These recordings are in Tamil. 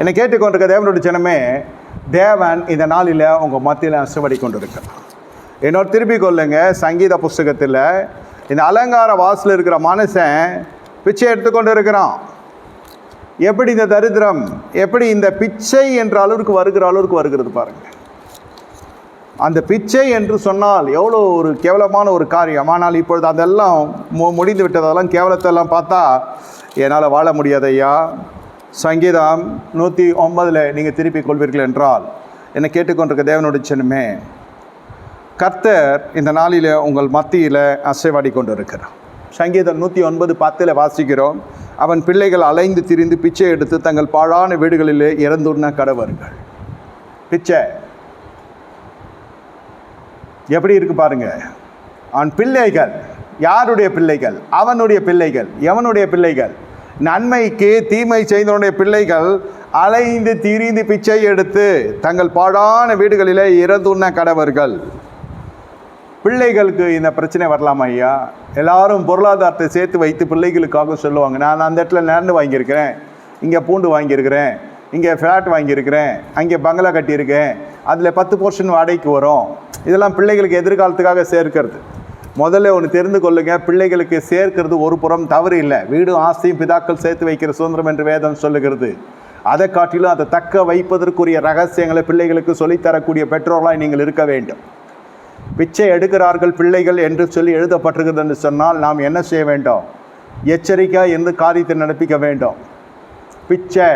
என்னை கேட்டுக்கொண்டிருக்க தேவனுடைய ஜனமே தேவன் இந்த நாளில் உங்கள் மத்தியில் அசுவடி கொண்டிருக்க. என்னோட திருப்பி கொள்ளுங்க சங்கீத புஸ்தகத்தில். இந்த அலங்கார வாசல் இருக்கிற மனுஷன் பிச்சை எடுத்துக்கொண்டு இருக்கிறான் எப்படி இந்த தரித்திரம் எப்படி இந்த பிச்சை என்ற அளவுக்கு வருகிற அளவுக்கு வருகிறது பாருங்கள் அந்த பிச்சை என்று சொன்னால் எவ்வளோ ஒரு கேவலமான ஒரு காரியம். ஆனால் இப்பொழுது அதெல்லாம் மு முடிந்து விட்டதெல்லாம் கேவலத்தெல்லாம் பார்த்தா என்னால் வாழ முடியாது ஐயா சங்கீதம் நூற்றி ஒன்பதில் நீங்கள் திருப்பி கொள்வீர்கள் என்றால் என்னை கேட்டுக்கொண்டிருக்க தேவனுடைய சின்னமே கர்த்தர் இந்த நாளில் உங்கள் மத்தியில் அசைவாடி கொண்டு இருக்கிறார் சங்கீதம் நூற்றி ஒன்பது பத்தில் வாசிக்கிறோம். அவன் பிள்ளைகள் அலைந்து திரிந்து பிச்சை எடுத்து தங்கள் பாழான வீடுகளிலே இறந்துண்ண கடவர்கள். பிச்சை. எப்படி இருக்கு பாருங்க. அவன் பிள்ளைகள். யாருடைய பிள்ளைகள்? அவனுடைய பிள்ளைகள். எவனுடைய பிள்ளைகள்? நன்மைக்கு தீமை செய்தவனுடைய பிள்ளைகள் அலைந்து திரிந்து பிச்சை எடுத்து தங்கள் பாடான வீடுகளிலே இறந்துண்ண கடவர்கள். பிள்ளைகளுக்கு இந்த பிரச்சனை வரலாம் ஐயா. எல்லாரும் பொருளாதாரத்தை சேர்த்து வைத்து பிள்ளைகளுக்காக சொல்லுவாங்க நான் அந்த இடத்துல லேண்டு வாங்கியிருக்கிறேன் இங்கே பூண்டு வாங்கியிருக்கிறேன் இங்கே ஃப்ளாட் வாங்கியிருக்கிறேன் அங்கே பங்களா கட்டியிருக்கேன் அதில் பத்து போர்ஷன் வாடகைக்கு வரும். இதெல்லாம் பிள்ளைகளுக்கு எதிர்காலத்துக்காக சேர்க்கிறது. முதல்ல ஒன்று தெரிந்து கொள்ளுங்க. பிள்ளைகளுக்கு சேர்க்கிறது ஒரு புறம் தவறு இல்லை. வீடும் ஆசையும் பிதாக்கள் சேர்த்து வைக்கிற சுதந்திரம் என்று வேதம் சொல்லுகிறது. அதை காட்டிலும் அதை தக்க வைப்பதற்குரிய ரகசியங்களை பிள்ளைகளுக்கு சொல்லித்தரக்கூடிய பெற்றோர்களாக நீங்கள் இருக்க வேண்டும். பிச்சை எடுக்கிறார்கள் பிள்ளைகள் என்று சொல்லி எழுதப்பட்டிருக்கிறது என்று சொன்னால் நாம் என்ன செய்ய வேண்டும்? எச்சரிக்கையாக எந்த காரியத்தை நடப்பிக்க வேண்டும். பிச்சை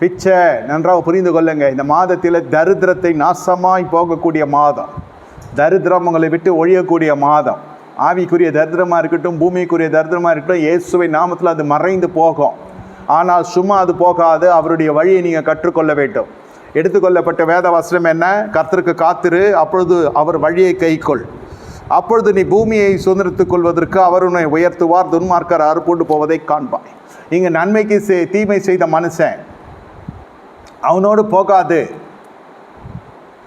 பிச்சை நன்றாக புரிந்து கொள்ளுங்க. இந்த மாதத்தில் தரித்திரத்தை நாசமாய் போகக்கூடிய மாதம். தரித்திரம் உங்களை விட்டு ஒழியக்கூடிய மாதம். ஆவிக்குரிய தரித்திரமாக இருக்கட்டும் பூமிக்குரிய தரித்திரமாக இருக்கட்டும் இயேசுவை நாமத்தில் அது மறைந்து போகும். ஆனால் சும்மா அது போகாது அவருடைய வழியை நீங்கள் கற்றுக்கொள்ள வேண்டும். எடுத்துக்கொள்ளப்பட்ட வேத வசனம் என்ன? கர்த்தருக்கு காத்திரு அப்பொழுது அவர் வழியை கைக்கொள். அப்பொழுது நீ பூமியை சுதந்திரத்துக் கொள்வதற்கு அவர் உன்னை உயர்த்துவார் துன்மார்க்கர் அறுப்புண்டு போவதை காண்பாய். இங்கே நன்மைக்கு செய் தீமை செய்த மனுஷன் அவனோடு போகாது.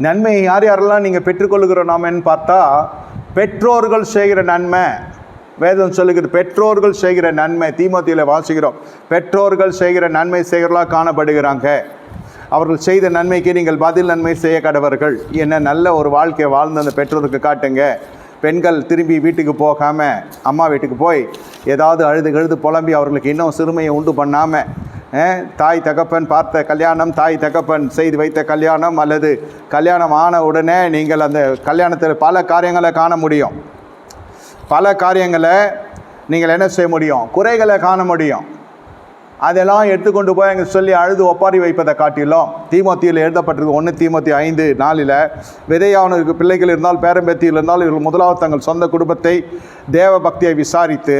நன்மை யார் யாரெல்லாம் நீங்கள் பெற்றுக்கொள்ளுகிறோம் நாமன்னு பார்த்தா பெற்றோர்கள் செய்கிற நன்மை வேதம் சொல்லுகிறது பெற்றோர்கள் செய்கிற நன்மை தீமத்தியில் வாசிக்கிறோம். பெற்றோர்கள் செய்கிற நன்மை செய்கிறலாம் காணப்படுகிறாங்க. அவர்கள் செய்த நன்மைக்கு நீங்கள் பதில் நன்மை செய்ய கடவர்கள். என்ன நல்ல ஒரு வாழ்க்கையை வாழ்ந்து அந்த பெற்றோருக்கு காட்டுங்க. பெண்கள் திரும்பி வீட்டுக்கு போகாமல் அம்மா வீட்டுக்கு போய் ஏதாவது அழுது கழுது புலம்பி அவர்களுக்கு இன்னும் சிறுமையை உண்டு பண்ணாமல் தாய் தகப்பன் பார்த்த கல்யாணம் தாய் தகப்பன் செய்து வைத்த கல்யாணம் அல்லது கல்யாணம் ஆன உடனே நீங்கள் அந்த கல்யாணத்தில் பல காரியங்களை காண முடியும். பல காரியங்களை நீங்கள் என்ன செய்ய முடியும்? குறைகளை காண முடியும். அதெல்லாம் எடுத்துக்கொண்டு போய் அங்கே சொல்லி அழுது ஒப்பாரி வைப்பதை காட்டிலும் தீமத்தியில் எழுதப்பட்டிருக்கு ஒன்று தீமத்தி ஐந்து நாளில் விதையானவருக்கு பிள்ளைகள் இருந்தால் பேரம்பேத்தியில் இருந்தால் இவர்கள் முதலாவது தங்கள் சொந்த குடும்பத்தை தேவ பக்தியை விசாரித்து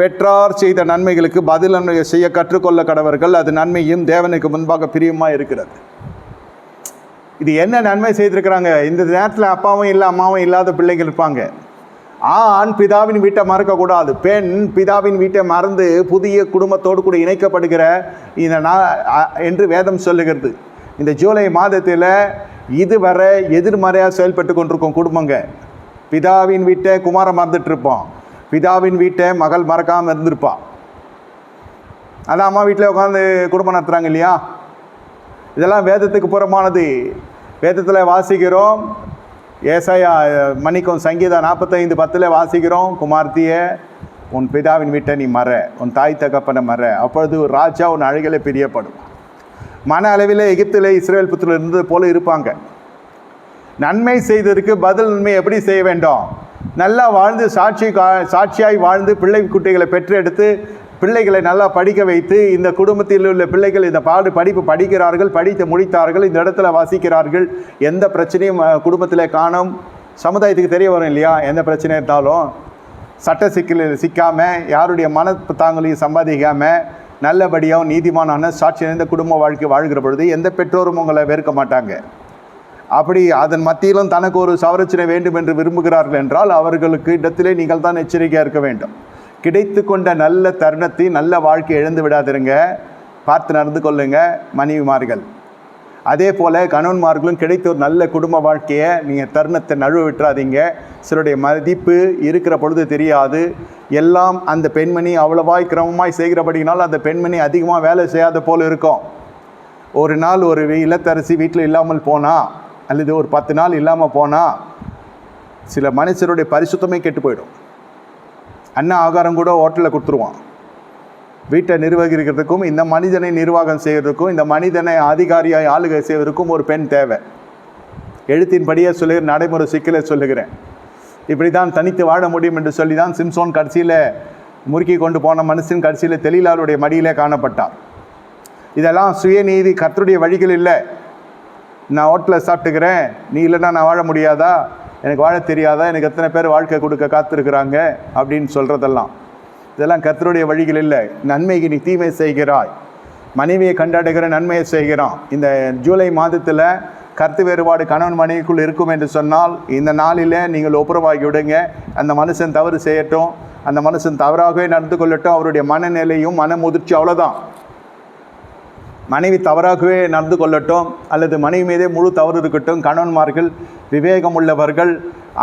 பெற்றார் செய்த நன்மைகளுக்கு பதில் நன்மை செய்ய கற்றுக்கொள்ள கடவர்கள் அது நன்மையும் தேவனுக்கு முன்பாக பிரியமாக இருக்கிறது. இது என்ன நன்மை செய்திருக்கிறாங்க? இந்த நேரத்தில் அப்பாவும் இல்லை அம்மாவும் இல்லாத பிள்ளைகள் இருப்பாங்க. ஆண் பிதாவின் வீட்டை மறக்கக்கூடாது. பெண் பிதாவின் வீட்டை மறந்து புதிய குடும்பத்தோடு கூட இணைக்கப்படுகிற இந்த நான் என்று வேதம் சொல்லுகிறது. இந்த ஜூலை மாதத்தில் இதுவரை எதிர்மறையாக செயல்பட்டு கொண்டிருக்கும் குடும்பங்க. பிதாவின் வீட்டை குமாரம் மறந்துட்டு இருப்போம் பிதாவின் வீட்டை மகள் மறக்காமல் இருந்திருப்பான் அதான் அம்மா வீட்டில் உட்காந்து குடும்பம் நடத்துகிறாங்க இல்லையா? இதெல்லாம் வேதத்துக்கு புறமானது. வேதத்தில் வாசிக்கிறோம். ஏசாயா மன்னிக்கும் சங்கீதா நாற்பத்தைந்து பத்தில் வாசிக்கிறோம். குமார்த்தியே உன் பிதாவின் வீட்டை நீ மற. உன் தாய் தகப்பனை மற. அப்பொழுது ஒரு ராஜா உன் அழகிலே பிரியப்படும். மன அளவில் எகிப்தில் இஸ்ரேல் புத்திர இருந்தது போல இருப்பாங்க. நன்மை செய்ததற்கு பதில் நன்மை எப்படி செய்ய வேண்டும்? நல்லா வாழ்ந்து சாட்சி கா- சாட்சியாய் வாழ்ந்து பிள்ளை குட்டிகளை பெற்றெடுத்து பிள்ளைகளை நல்லா படிக்க வைத்து இந்த குடும்பத்தில் உள்ள பிள்ளைகள் இந்த பாடு படிப்பு படிக்கிறார்கள் படித்து முடித்தார்கள் இந்த இடத்துல வாசிக்கிறார்கள். எந்த பிரச்சனையும் குடும்பத்தில் காணும் சமுதாயத்துக்கு தெரிய வரும் இல்லையா? எந்த பிரச்சனை இருந்தாலும் சட்ட சிக்கலில் சிக்காமல் யாருடைய மன தாங்களையும் சம்பாதிக்காமல் நல்லபடியாகவும் நீதிமானான சாட்சி நிறைந்த குடும்ப வாழ்க்கை வாழ்கிற பொழுது எந்த பெற்றோரும் உங்களை வெறுக்க மாட்டாங்க. அப்படி அதன் மத்தியிலும் தனக்கு ஒரு சவரச்சனை வேண்டும் என்று விரும்புகிறார்கள் என்றால் அவர்களுக்கு இடத்திலே நீங்கள் தான் எச்சரிக்கையாக இருக்க வேண்டும். கிடைத்து கொண்ட நல்ல தருணத்தை நல்ல வாழ்க்கை இழந்து விடாதிருங்க. பார்த்து நடந்து கொள்ளுங்க மனைவிமார்கள். அதே போல் கணவன்மார்களும் கிடைத்த ஒரு நல்ல குடும்ப வாழ்க்கையை நீங்கள் தருணத்தை நழுவ விட்டுறாதீங்க. சிலருடைய மதிப்பு இருக்கிற பொழுது தெரியாது. எல்லாம் அந்த பெண்மணி அவ்வளவாய் கிரமமாய் செய்கிறபடினால் அந்த பெண்மணி அதிகமாக வேலை செய்யாத போல் இருக்கும். ஒரு நாள் ஒரு இல்லத்தரசி வீட்டில் இல்லாமல் போனால் அல்லது ஒரு பத்து நாள் இல்லாமல் போனால் சில மனுஷருடைய பரிசுத்தமே கெட்டு போயிடும். அன்ன ஆகாரம் கூட ஹோட்டலில் கொடுத்துருவான். வீட்டை நிர்வகிக்கிறதுக்கும் இந்த மனிதனை நிர்வாகம் செய்வதற்கும் இந்த மனிதனை அதிகாரியாக ஆளுகை செய்வதற்கும் ஒரு பெண் தேவை. எழுத்தின்படியே சொல்லுகிற நடைமுறை சிக்கலை சொல்லுகிறேன். இப்படி தான் தனித்து வாழ முடியும் என்று சொல்லி தான் சிம்சோன் கடைசியில் முறுக்கி கொண்டு போன மனுஷன் கடைசியில் தெளிலாளுடைய மடியிலே காணப்பட்டார் இதெல்லாம் சுயநீதி கர்த்தருடைய வழிகள் இல்லை. நான் ஹோட்டலில் சாப்பிட்டுக்கிறேன். நீ இல்லைன்னா நான் வாழ முடியாதா? எனக்கு வாழ தெரியாதா? எனக்கு எத்தனை பேர் வாழ்க்கை கொடுக்க காத்திருக்கிறாங்க? அப்படின்னு சொல்கிறதெல்லாம் இதெல்லாம் கர்த்தருடைய வழிகள் இல்லை. நன்மைக்கு நீ தீமை செய்கிறாய். மனைவியை கண்டாடுகிற நன்மையை செய்கிறான். இந்த ஜூலை மாதத்தில் கருத்து வேறுபாடு கணவன் மனைவிக்குள் இருக்கும் என்று சொன்னால் இந்த நாளில் நீங்கள் ஒப்புரவாகி விடுங்க. அந்த மனுஷன் தவறு செய்யட்டும். அந்த மனுஷன் தவறாகவே நடந்து கொள்ளட்டும். அவருடைய மனநிலையும் மன முதிர்ச்சி அவ்வளோதான் மனைவி தவறாகவே நடந்து கொள்ளட்டும் அல்லது மனைவி மீதே முழு தவறு இருக்கட்டும் கணவன்மார்கள் விவேகம் உள்ளவர்கள்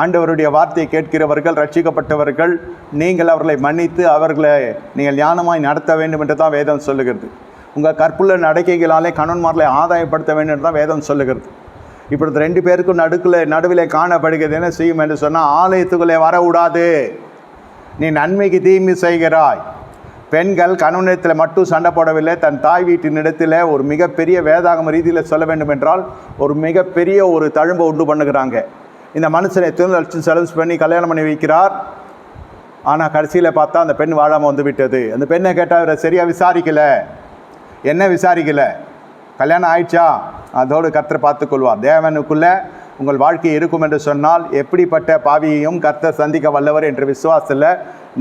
ஆண்டவருடைய வார்த்தையை கேட்கிறவர்கள் ரட்சிக்கப்பட்டவர்கள் நீங்கள் அவர்களை மன்னித்து அவர்களை நீங்கள் ஞானமாய் நடத்த வேண்டும் என்று தான் வேதம் சொல்லுகிறது. உங்கள் கற்புள்ள நடக்கைகளாலே கணவன்மார்களை ஆதாயப்படுத்த வேண்டும் என்று தான் வேதம் சொல்லுகிறது. இப்பொழுது ரெண்டு பேருக்கும் நடுக்கில் நடுவில் காணப்படுகிறது என்ன செய்யும் என்று சொன்னால் ஆலயத்துக்குள்ளே வரவிடாது நீ நன்மைக்கு தீமை செய்கிறாய். பெண்கள் கணவனிடத்தில் மட்டும் சண்டை போடவில்லை தன் தாய் வீட்டினிடத்தில் ஒரு மிகப்பெரிய வேதாகம ரீதியில் சொல்ல வேண்டும் என்றால் ஒரு மிகப்பெரிய ஒரு தழும்பை உண்டு பண்ணுகிறாங்க. இந்த மனுஷனை எத்தனை லட்சம் செலவு பண்ணி கல்யாணம் பண்ணி வைக்கிறார். ஆனால் கடைசியில் பார்த்தா அந்த பெண் வாழாமல் வந்து விட்டது. அந்த பெண்ணை கேட்டால் அவரை சரியாக விசாரிக்கல. என்ன விசாரிக்கல? கல்யாணம் ஆயிடுச்சா? அதோடு கர்த்தர் பார்த்துக்கொள்வார். தேவனுக்குள்ளே உங்கள் வாழ்க்கை இருக்கும் என்று சொன்னால் எப்படிப்பட்ட பாவியையும் கர்த்தர் சந்திக்க வல்லவர் என்ற விசுவாசத்தில்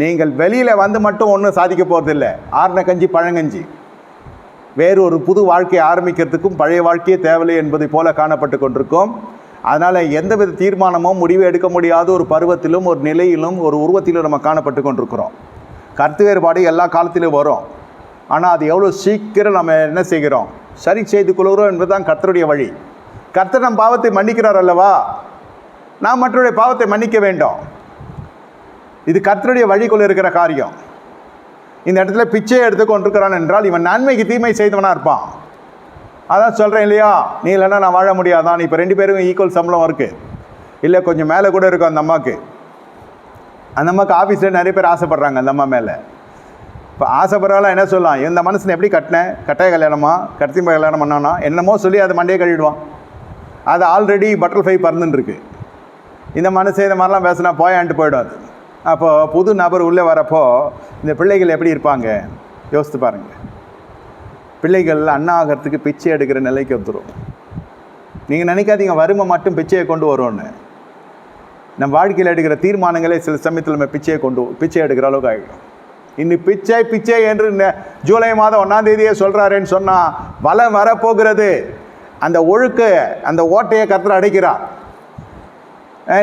நீங்கள் வெளியில் வந்து மட்டும் ஒன்றும் சாதிக்க போகிறதில்ல ஆர்ன கஞ்சி பழங்கஞ்சி. வேறு ஒரு புது வாழ்க்கையை ஆரம்பிக்கிறதுக்கும் பழைய வாழ்க்கையே தேவையில்லை என்பதை போல காணப்பட்டு கொண்டிருக்கும். அதனால் எந்தவித தீர்மானமும் முடிவு எடுக்க முடியாத ஒரு பருவத்திலும் ஒரு நிலையிலும் ஒரு உருவத்திலும் நம்ம காணப்பட்டு கொண்டிருக்கிறோம். கருத்து வேறுபாடு எல்லா காலத்திலும் வரும். ஆனால் அது எவ்வளோ சீக்கிரம் நம்ம என்ன செய்கிறோம்? சரி செய்து கொள்கிறோம் என்பதுதான் கர்த்தருடைய வழி. கர்த்தர் நம் பாவத்தை மன்னிக்கிறார் அல்லவா? நாம் மற்றவருடைய பாவத்தை மன்னிக்க வேண்டும். இது கர்த்தருடைய வழிக்குள்ளே இருக்கிற காரியம். இந்த இடத்துல பிச்சை எடுத்து கொண்டிருக்கிறான் என்றால் இவன் நன்மைக்கு தீமை செய்தவனா இருப்பான். அதான் சொல்கிறேன் இல்லையா? நீ இல்லைன்னா நான் வாழ முடியாதான் இப்போ ரெண்டு பேரும் ஈக்குவல் சம்பளம் இருக்குது இல்லை கொஞ்சம் மேலே கூட இருக்கும் அந்த அம்மாவுக்கு அந்த அம்மாவுக்கு ஆஃபீஸில் நிறைய பேர் ஆசைப்படுறாங்க அந்த அம்மா மேலே. இப்போ ஆசைப்படுறாலும் என்ன சொல்லலாம்? இந்த மனுஷனை எப்படி கட்டினேன்? கட்டாய கல்யாணமா? கட்டிம்ப கல்யாணம் பண்ணானா? என்னமோ சொல்லி அதை மண்டையை கழிடுவான் அது ஆல்ரெடி பட்டர்ஃப்ளை பறந்துட்டுருக்கு இந்த மனசு இந்த மாதிரிலாம் பேசினா போயான்ட்டு போயிடும் அது புது நபர் உள்ளே வரப்போ இந்த பிள்ளைகள் எப்படி இருப்பாங்க? யோசித்து பாருங்கள் பிள்ளைகள் அண்ணா ஆகிறதுக்கு பிச்சை எடுக்கிற நிலைக்கு வந்துடும் நீங்கள் நினைக்காதீங்க வறுமை மட்டும் பிச்சையை கொண்டு வரும்னு. நம்ம வாழ்க்கையில் எடுக்கிற தீர்மானங்களே சில சமயத்தில் நம்ம பிச்சையை கொண்டு பிச்சை எடுக்கிற அளவுக்கு ஆகிடும். இன்னும் பிச்சை பிச்சை என்று ஜூலை மாதம் ஒன்றாம் தேதியே சொல்கிறாருன்னு சொன்னால் வளம் வரப்போகிறது. அந்த ஒழுக்க அந்த ஓட்டையை கர்த்தர் அடைக்கிறார்.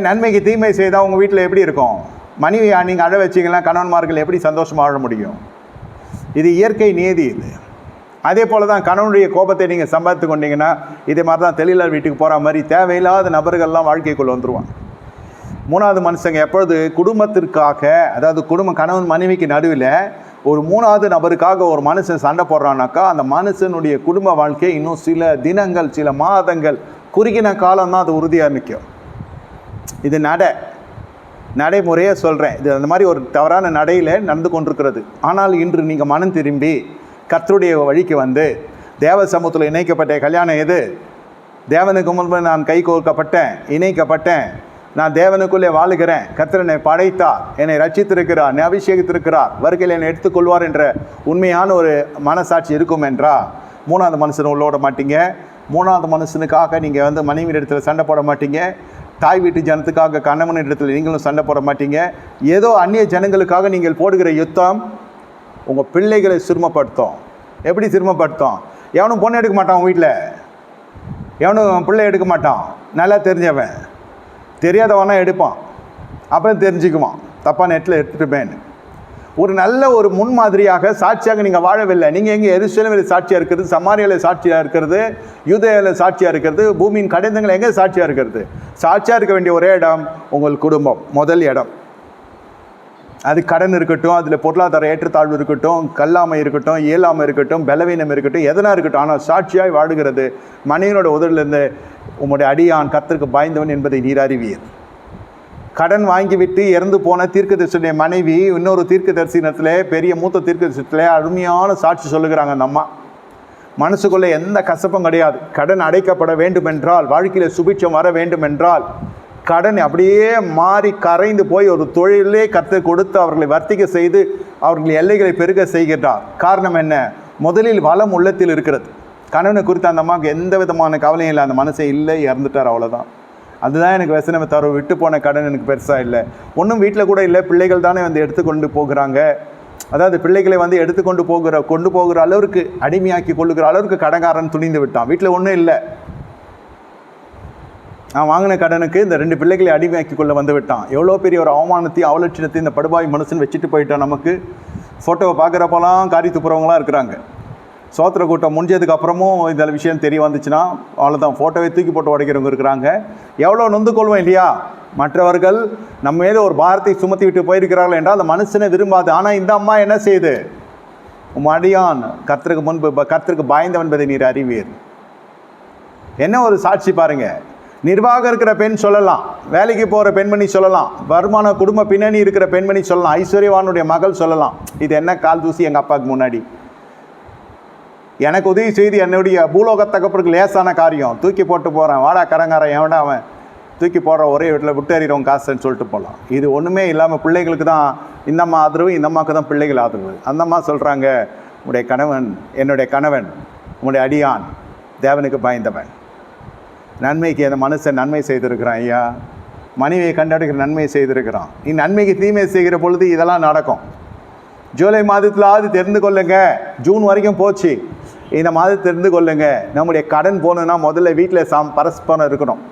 நன்மைக்கு தீமை செய்தால் உங்கள் வீட்டில் எப்படி இருக்கும்? மனைவியா நீங்கள் அழ வச்சிங்கன்னா கணவன்மார்கள் எப்படி சந்தோஷமாக வாழ முடியும்? இது இயற்கை நீதி இது. அதே போல் தான் கணவனுடைய கோபத்தை நீங்கள் சம்பாதித்து கொண்டீங்கன்னா இதே மாதிரி தான் தெளிலார் வீட்டுக்கு போகிற மாதிரி தேவையில்லாத நபர்கள்லாம் வாழ்க்கைக்குள்ளே வந்துடுவாங்க மூணாவது மனுஷங்க எப்பொழுது குடும்பத்திற்காக அதாவது குடும்ப கணவன் மனைவிக்கு நடுவில் ஒரு மூணாவது நபருக்காக ஒரு மனுஷன் சண்டை போடுறானாக்கா அந்த மனுஷனுடைய குடும்ப வாழ்க்கை இன்னும் சில தினங்கள் சில மாதங்கள் குறுகின காலம் தான் அது உறுதியாக நிற்கும் இது நடை. நடைமுறையாக சொல்கிறேன் இது அந்த மாதிரி ஒரு தவறான நடையில் நடந்து கொண்டிருக்கிறது. ஆனால் இன்று நீங்கள் மனம் திரும்பி கர்த்தருடைய வழிக்கு வந்து தேவ சமூகத்தில் இணைக்கப்பட்ட கல்யாணம் எது? தேவனுக்கு முன்பு நான் கை கோர்க்கப்பட்டேன் இணைக்கப்பட்டேன். நான் தேவனுக்குள்ளே வாழுகிறேன். கர்த்தர் என்னை படைத்தார். என்னை ரட்சித்திருக்கிறார் என்னை அபிஷேகித்திருக்கிறார். வருகையில் என்னை எடுத்துக்கொள்வார் என்ற உண்மையான ஒரு மனசாட்சி இருக்கும் என்றா மூணாவது மனுஷன் உள்ளோட மாட்டீங்க. மூணாவது மனுஷனுக்காக நீங்கள் வந்து மனைவி இடத்துல சண்டை போட மாட்டீங்க. தாய் வீட்டு ஜனத்துக்காக கணவன் இடத்துல நீங்களும் சண்டை போட மாட்டீங்க. ஏதோ அந்நிய ஜனங்களுக்காக நீங்கள் போடுகிற யுத்தம் உங்கள் பிள்ளைகளை சிரமப்படுத்தும் எப்படி சிரமப்படுத்தும் எவனும் பொண்ணு எடுக்க மாட்டான் வீட்டில். எவனும் பிள்ளை எடுக்க மாட்டான். நல்லா தெரிஞ்சவன். தெரியாதவனா எடுப்பான். அப்புறம் தெரிஞ்சுக்குவான். தப்பாக நெட்டில் எடுத்துட்டுமேன்னு ஒரு நல்ல ஒரு முன்மாதிரியாக சாட்சியாக நீங்கள் வாழவில்லை. நீங்கள் எங்கே எருசலேமில் சாட்சியாக இருக்கிறது சமாரியில் சாட்சியாக இருக்கிறது யூதேயாவில் சாட்சியாக இருக்கிறது பூமியின் கடிதங்கள் எங்கே சாட்சியாக இருக்கிறது? சாட்சியாக இருக்க வேண்டிய ஒரே இடம் உங்கள் குடும்பம் முதல் இடம். அது கடன் இருக்கட்டும் அதில் பொருளாதார ஏற்றத்தாழ்வு இருக்கட்டும் கல்லாமை இருக்கட்டும் இயலாமை இருக்கட்டும் பலவீனம் இருக்கட்டும் எதனா இருக்கட்டும் ஆனால் சாட்சியாய் வாடுகிறது மனைவியோட உதவிலிருந்து உம்முடைய அடியான் கத்திற்கு பாய்ந்தவன் என்பதை நீர் அறிவியர் கடன் வாங்கிவிட்டு இறந்து போன தீர்க்கதரிசியுடைய மனைவி இன்னொரு தீர்க்க தரிசனத்தில் பெரிய மூத்த தீர்க்க தரிசனத்தில் அருமையான சாட்சி சொல்லுகிறாங்க அந்த அம்மா. மனசுக்குள்ளே எந்த கசப்பும் கிடையாது. கடன் அடைக்கப்பட வேண்டும் என்றால் வாழ்க்கையில் சுபிட்சம் வர வேண்டும் என்றால் கடன் அப்படியே மாறி கரைந்து போய் ஒரு தொழிலே கற்று கொடுத்து அவர்களை வர்த்திக்க செய்து அவர்கள் எல்லைகளை பெருக செய்கின்றார். காரணம் என்ன? முதலில் வளம் உள்ளத்தில் இருக்கிறது. கணவனை குறித்து அந்த அம்மாவுக்கு எந்த விதமான கவலையும் இல்லை. அந்த மனசே இல்லை இறந்துட்டார் அவ்வளோதான் அதுதான் எனக்கு வசனமே தரும் விட்டு போன கடன் எனக்கு பெருசாக இல்லை. ஒன்றும் வீட்டில் கூட இல்லை. பிள்ளைகள் தானே வந்து எடுத்துக்கொண்டு போகிறாங்க. அதாவது பிள்ளைகளை வந்து எடுத்துக்கொண்டு போகிற கொண்டு போகிற அளவுக்கு அடிமையாக்கி கொள்ளுகிற அளவுக்கு கடன்காரன் துணிந்து விட்டான். வீட்டில் ஒன்றும் இல்லை. நான் வாங்கின கடனுக்கு இந்த ரெண்டு பிள்ளைகளை அடிமையாக்கி கொள்ள வந்து விட்டான். எவ்வளோ பெரிய ஒரு அவமானத்தையும் அவலட்சணத்தையும் இந்த படுபாய் மனுஷன் வச்சுட்டு போயிட்டான் நமக்கு. ஃபோட்டோவை பார்க்குறப்பெல்லாம் காரி துப்புறவங்களாம் இருக்கிறாங்க. சோத்திர கூட்டம் முடிஞ்சதுக்கு அப்புறமும் இந்த விஷயம் தெரிய வந்துச்சுன்னா அவ்வளோதான் ஃபோட்டோவை தூக்கி போட்டு உடைக்கிறவங்க இருக்கிறாங்க. எவ்வளோ நொந்து கொள்வோம் இல்லையா? மற்றவர்கள் நம்ம மேலே ஒரு பாரத்தை சுமத்தி விட்டு போயிருக்கிறார்கள் என்றால் அந்த மனுஷனை விரும்பாது. ஆனால் இந்த அம்மா என்ன செய்யுது உன் அடியான் கர்த்தருக்கு முன்பு கர்த்தருக்கு பாய்ந்தவன் என்பதை நீர் அறிவீர். என்ன ஒரு சாட்சி பாருங்கள் நிர்வாகம் இருக்கிற பெண் சொல்லலாம். வேலைக்கு போகிற பெண்மணி சொல்லலாம். வருமான குடும்ப பின்னணி இருக்கிற பெண்மணி சொல்லலாம். ஐஸ்வர்யவானுடைய மகள் சொல்லலாம். இது என்ன கால் தூசி எங்கள் அப்பாவுக்கு முன்னாடி? எனக்கு உதவி செய்து என்னுடைய பூலோக தகப்பருக்கு லேசான காரியம். தூக்கி போட்டு போகிறேன் வாடா கடங்காரன் எவன்டா அவன்? தூக்கி போடுற ஒரே வீட்டில் விட்டு காசுன்னு சொல்லிட்டு போகலாம் இது ஒன்றுமே இல்லாமல் பிள்ளைகளுக்கு தான் இந்தம்மா ஆதரவு இந்தம்மாவுக்கு தான் பிள்ளைகள் ஆதரவு. அந்தம்மா சொல்கிறாங்க உடைய கணவன் என்னுடைய கணவன் உங்களுடைய அடியான் தேவனுக்கு பயந்தவன். நன்மைக்கு அந்த மனுஷன் நன்மை செய்திருக்கிறான் ஐயா. மனைவியை கண்டெடுக்கிற நன்மை செய்திருக்கிறான். நீ நன்மைக்கு தீமை செய்கிற பொழுது இதெல்லாம் நடக்கும். ஜூலை மாதத்திலாவது தெரிந்து கொள்ளுங்க. ஜூன் வரைக்கும் போச்சு. இந்த மாதம் தெரிந்து கொள்ளுங்க. நம்முடைய கடன் போகணுன்னா முதல்ல வீட்டில் சாம் பரஸ்பரம் இருக்கணும்.